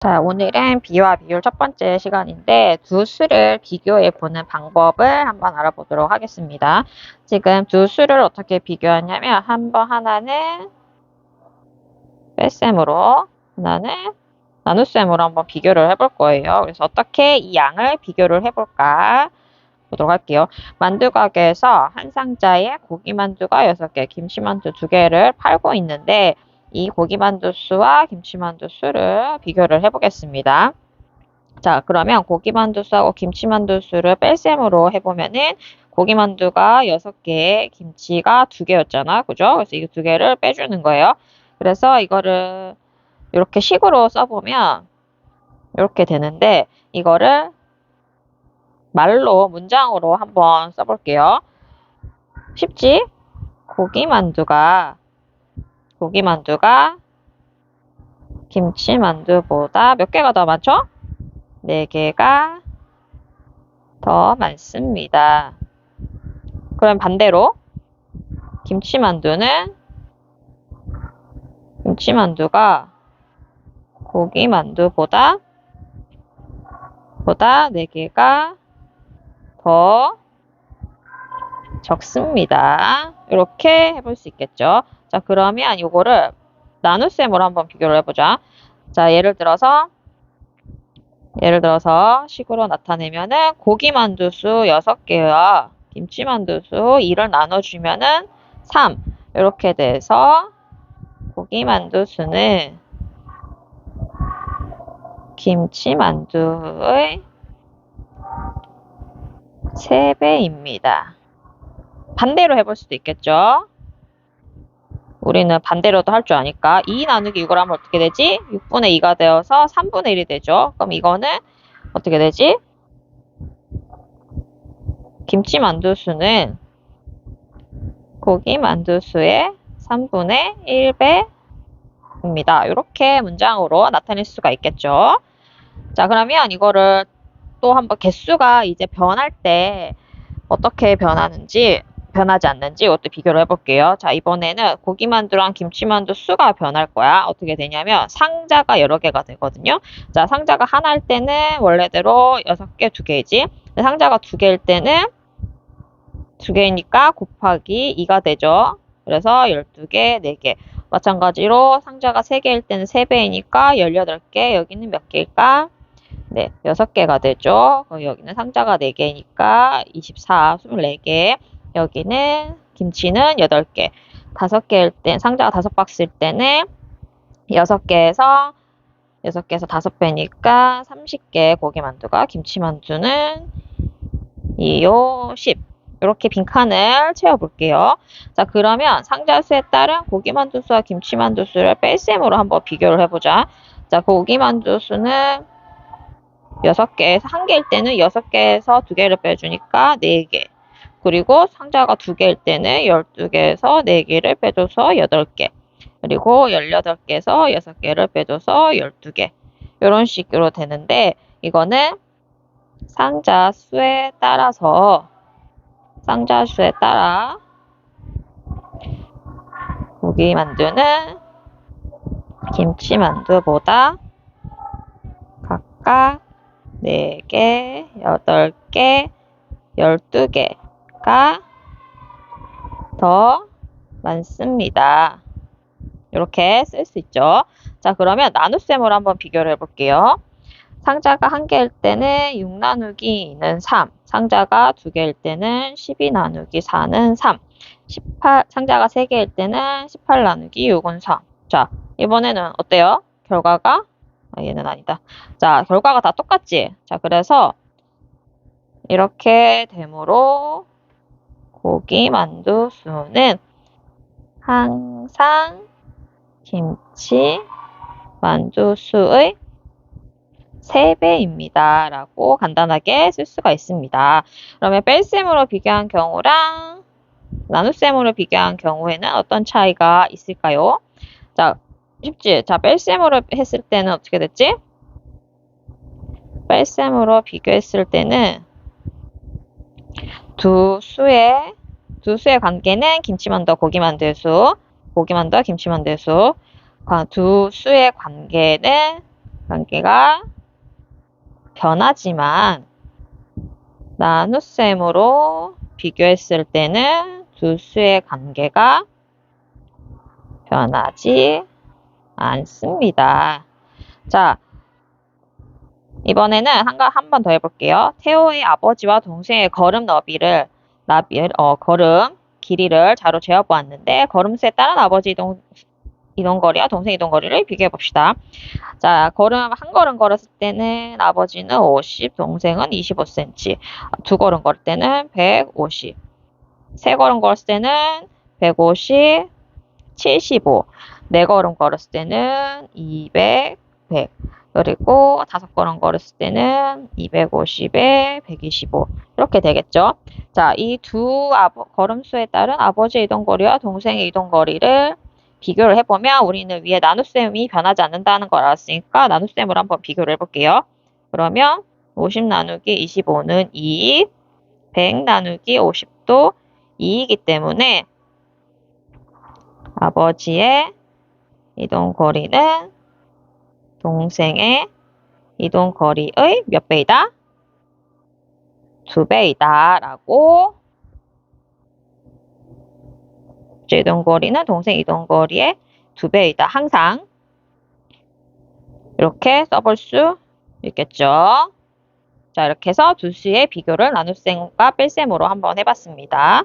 자, 오늘은 비와 비율 첫 번째 시간인데 두 수를 비교해 보는 방법을 한번 알아보도록 하겠습니다. 지금 두 수를 어떻게 비교하냐면 한 번 하나는 뺄셈으로 하나는 나눗셈으로 한번 비교를 해볼 거예요. 그래서 어떻게 이 양을 비교를 해볼까 보도록 할게요. 만두 가게에서 한 상자에 고기 만두가 6개, 김치 만두 2개를 팔고 있는데 이 고기만두 수와 김치만두 수를 비교를 해보겠습니다. 자, 그러면 고기만두 수하고 김치만두 수를 뺄셈으로 해보면은 고기만두가 6개, 김치가 2개였잖아. 그죠? 그래서 이 2개를 빼주는 거예요. 그래서 이거를 이렇게 식으로 써보면 이렇게 되는데 이거를 말로 문장으로 한번 써볼게요. 쉽지? 고기만두가 고기 만두가 김치 만두보다 몇 개가 더 많죠? 4개가 더 많습니다. 그럼 반대로 김치 만두는 김치 만두가 고기 만두보다 보다 4개가 더 적습니다. 이렇게 해볼 수 있겠죠. 자, 그러면 이거를 나눗셈으로 한번 비교를 해보자. 자, 예를 들어서 예를 들어서 식으로 나타내면은 고기 만두수 6개와 김치 만두수 2를 나눠주면은 3 이렇게 돼서 고기 만두수는 김치 만두의 3배입니다. 반대로 해볼 수도 있겠죠. 우리는 반대로도 할 줄 아니까 2 나누기 6을 하면 어떻게 되지? 6분의 2가 되어서 3분의 1이 되죠. 그럼 이거는 어떻게 되지? 김치 만두수는 고기 만두수의 3분의 1배입니다. 이렇게 문장으로 나타낼 수가 있겠죠. 자, 그러면 이거를 또 한번 개수가 이제 변할 때 어떻게 변하는지 변하지 않는지 이것도 비교를 해볼게요. 자, 이번에는 고기만두랑 김치만두 수가 변할 거야. 어떻게 되냐면 상자가 여러 개가 되거든요. 자, 상자가 하나일 때는 원래대로 6개, 2개이지. 상자가 2개일 때는 2개니까 곱하기 2가 되죠. 그래서 12개, 4개. 마찬가지로 상자가 3개일 때는 3배이니까 18개. 여기는 몇 개일까? 네, 6개가 되죠. 여기는 상자가 4개니까 24, 24개. 여기는 김치는 8개. 5개일 때, 상자가 5박스일 때는 6개에서 6개에서 5배니까 30개 고기만두가 김치만두는 2, 5, 10. 이렇게 빈칸을 채워볼게요. 자, 그러면 상자 수에 따른 고기만두 수와 김치만두 수를 뺄셈으로 한번 비교를 해보자. 자, 고기만두 수는 6개에서 1개일 때는 6개에서 2개를 빼주니까 4개. 그리고 상자가 2개일 때는 12개에서 4개를 빼줘서 8개. 그리고 18개에서 6개를 빼줘서 12개. 이런 식으로 되는데 이거는 상자 수에 따라서 상자 수에 따라 고기 만두는 김치 만두보다 각각 4개, 8개, 12개 가 더 많습니다. 이렇게 쓸 수 있죠. 자, 그러면 나눗셈으로 한번 비교를 해볼게요. 상자가 한 개일 때는 6 나누기는 3, 상자가 두 개일 때는 12 나누기 4는 3, 18, 상자가 세 개일 때는 18 나누기 6은 4. 자, 이번에는 어때요? 결과가 아, 얘는 아니다. 자, 결과가 다 똑같지? 자, 그래서 이렇게 되므로 고기 만두 수는 항상 김치 만두 수의 3배입니다. 라고 간단하게 쓸 수가 있습니다. 그러면 뺄셈으로 비교한 경우랑 나눗셈으로 비교한 경우에는 어떤 차이가 있을까요? 자, 쉽지? 자, 뺄셈으로 했을 때는 어떻게 됐지? 뺄셈으로 비교했을 때는 두 수의 두 수의 관계는 김치만두, 고기만두의 수, 고기만두, 김치만두의 수. 두 수의 관계는 관계가 변하지만 나눗셈으로 비교했을 때는 두 수의 관계가 변하지 않습니다. 자, 이번에는 한 번 더 해볼게요. 태호의 아버지와 동생의 걸음 너비를 나비, 어, 걸음 길이를 자로 재어보았는데 걸음수에 따른 아버지 이동, 이동거리와 동생 이동거리를 비교해 봅시다. 자, 걸음 한 걸음 걸었을 때는 아버지는 50, 동생은 25cm. 두 걸음 걸을 때는 150. 세 걸음 걸었을 때는 150, 75. 네 걸음 걸었을 때는 200, 100. 그리고 다섯 걸음 걸었을 때는 250에 125. 이렇게 되겠죠. 자, 이 두 걸음수에 따른 아버지의 이동거리와 동생의 이동거리를 비교를 해보면 우리는 위에 나눗셈이 변하지 않는다는 걸 알았으니까 나눗셈으로 한번 비교를 해볼게요. 그러면 50 나누기 25는 2, 100 나누기 50도 2이기 때문에 아버지의 이동거리는 동생의 이동 거리의 몇 배이다? 두 배이다 라고 이동 거리는 동생 이동 거리의 두 배이다. 항상 이렇게 써볼 수 있겠죠. 자, 이렇게 해서 두 수의 비교를 나눗셈과 뺄셈으로 한번 해봤습니다.